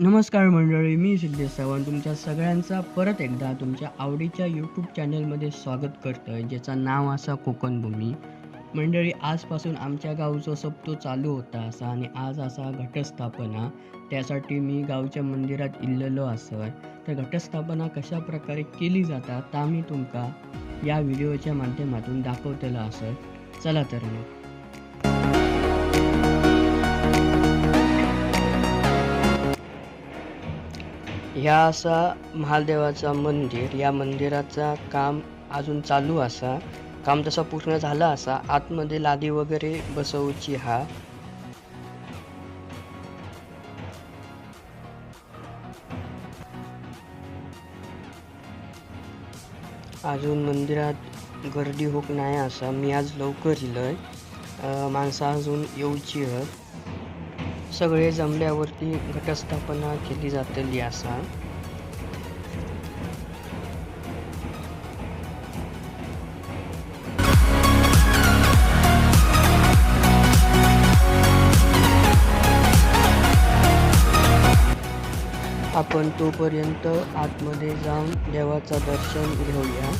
नमस्कार मंडळी मी सिद्धेश सावंत. तुमच्या सगळ्यांचा परत एकदा तुमच्या आवडीच्या यूट्यूब चॅनलमध्ये स्वागत करतो आहे ज्याचं नाव असा कोकणभूमी मंडळी आजपासून आमच्या गावचं सप्तो चालू होता असा आणि आज असा घटस्थापना. त्यासाठी मी गावच्या मंदिरात इल्लेलो असं तर घटस्थापना कशा प्रकारे केली जाता ता मी तुमका या व्हिडिओच्या माध्यमातून दाखवतेलं असं चला तर मग. ह्या असा महादेवाचा मंदिर या मंदिराचा काम अजून चालू असा. काम तसं पूर्ण झालं असा. आतमध्ये लादी वगैरे बसवची हा. अजून मंदिरात गर्दी होक नाही असा. मी आज लवकर इलय. माणसं अजून येऊची हत. सगळे जमल्यावरती घटस्थापना केली जातली असा. आपण तोपर्यंत आतमध्ये जाऊन देवाचं दर्शन घेऊया.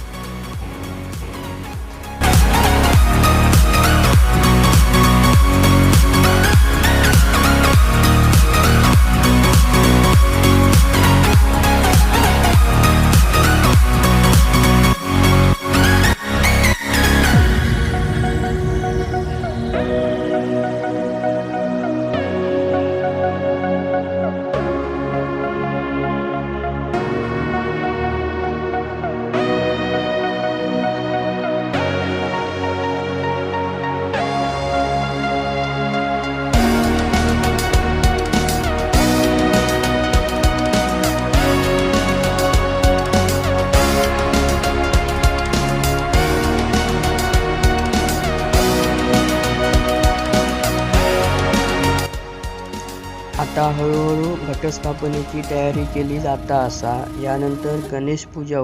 आता हळूहळू घटस्थापनेची तयारी केली जाता असा. यानंतर गणेश पूजा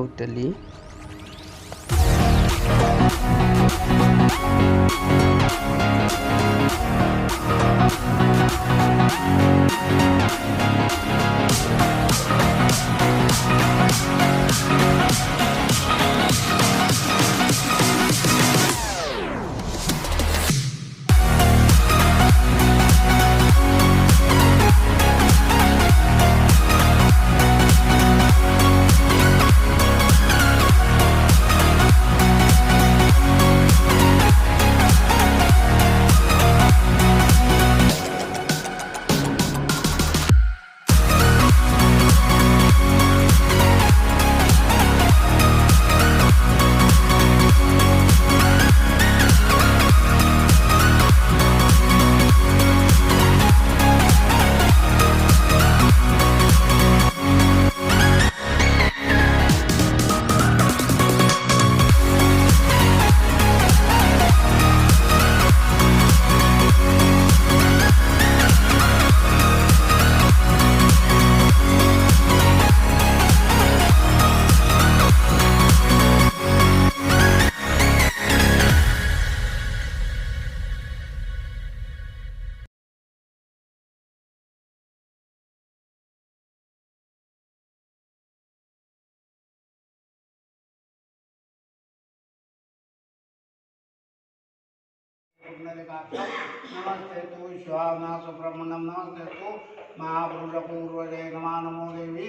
नमस्ते तू श्वाना सुब्रह्मण्यम नमस्ते तू महापुरुषपूर्वजय नमा नमो देवी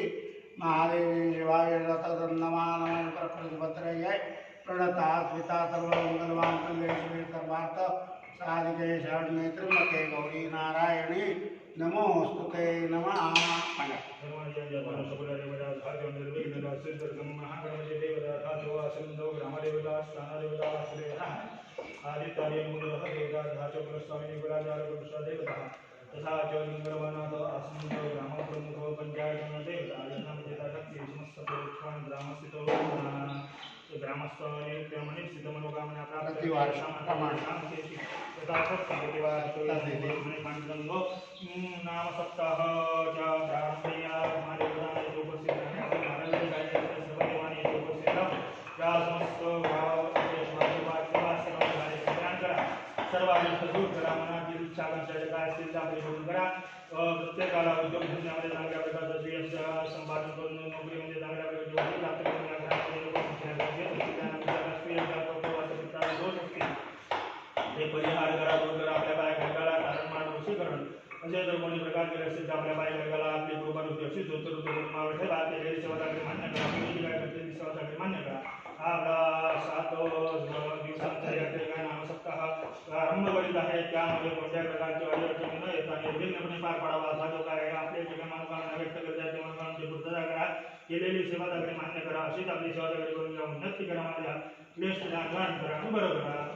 महादेवी शिवाय नमा नमो प्रकृतिभद्रय प्रणता स्मिता सर्वमंगलवान कंदेश्वरी सर्वार्थ साधिके शरण्ये त्र्यंबके गौरी नारायणी नमोस्तुते नमः। आदित्यादिमूलतः वेदाधाच पुरस्वामिनिकुलाचारपुरुषदेवतः तथा च लिङ्गरमनाथ आसन्तो ग्रामप्रमुखो पञ्चायतनदेवता यथामत्यथाशक्तिसमस्तपुरुक्षान् ग्रामस्थितो ग्रामस्वामिनिक्रमणिस्थितमनोकामना प्राप्तशान्ति यथाशक्तिप्रतिवादो नाम सप्ताह च ब्राह्मण्या हमारे प्रधान उपस्थित सर्व अनिष्ट दूर करा मनातील चालनशाली काय असेल त्यामध्ये शोधून करा प्रत्येकाला उद्योग चांगल्या प्रकारचं संपादन करून नोकरीमध्ये चांगल्या प्रकारचे प्रारंभ करीत त्यामध्ये कोणत्याही प्रकारची अडचणी न येता निर्विघ्नपणे पार पाडावा असा जो काय आपल्या सगळ्या मनोकामना व्यक्त करतात त्या मनोकामनाची पूर्तता करा केलेली सेवा चांगली मान्य करा अशीच आपली सेवा चांगली करून घ्या उन्नती करा माझ्या क्लेश निवारण करा आणि बरं करा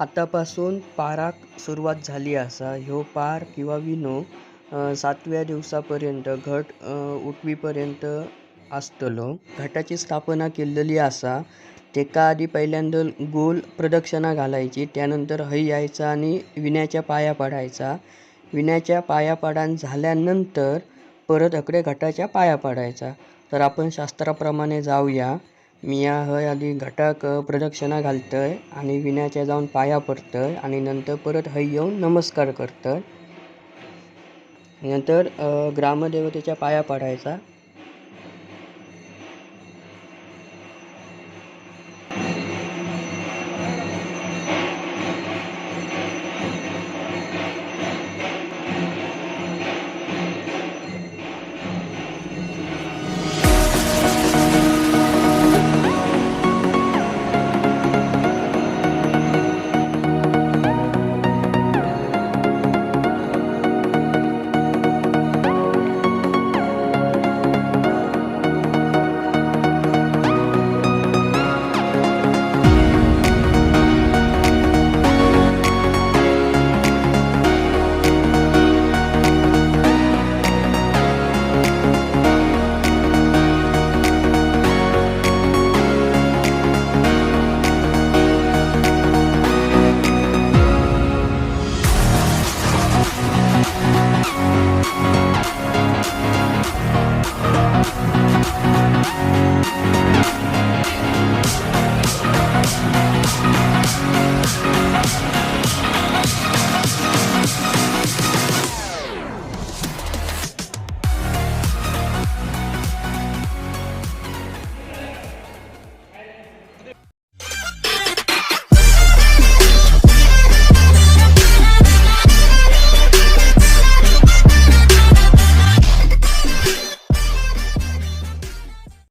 आतापासून पाराक सुरुवात झाली असा. ह्यो पार किंवा विनो सातव्या सातव्या दिवसापर्यंत घट अ, उठवीपर्यंत आसतलो घटाची स्थापना केलेली असा. तेका आधी पहिल्यांदा गोल प्रदक्षिणा घालायची त्यानंतर हय यायचा आणि विण्याच्या पाया पडायचा. विण्याच्या पाया पडान झाल्यानंतर परत अकडे घटाच्या पाया पडायचा. तर आपण शास्त्राप्रमाणे जाऊया. मी या हय आधी घटाक प्रदक्षिणा घालतय आणि विण्याच्या जाऊन पाया पडतय आणि नंतर परत हय येऊन नमस्कार करतय. नंतर ग्रामदेवतेच्या पाया पडायचा.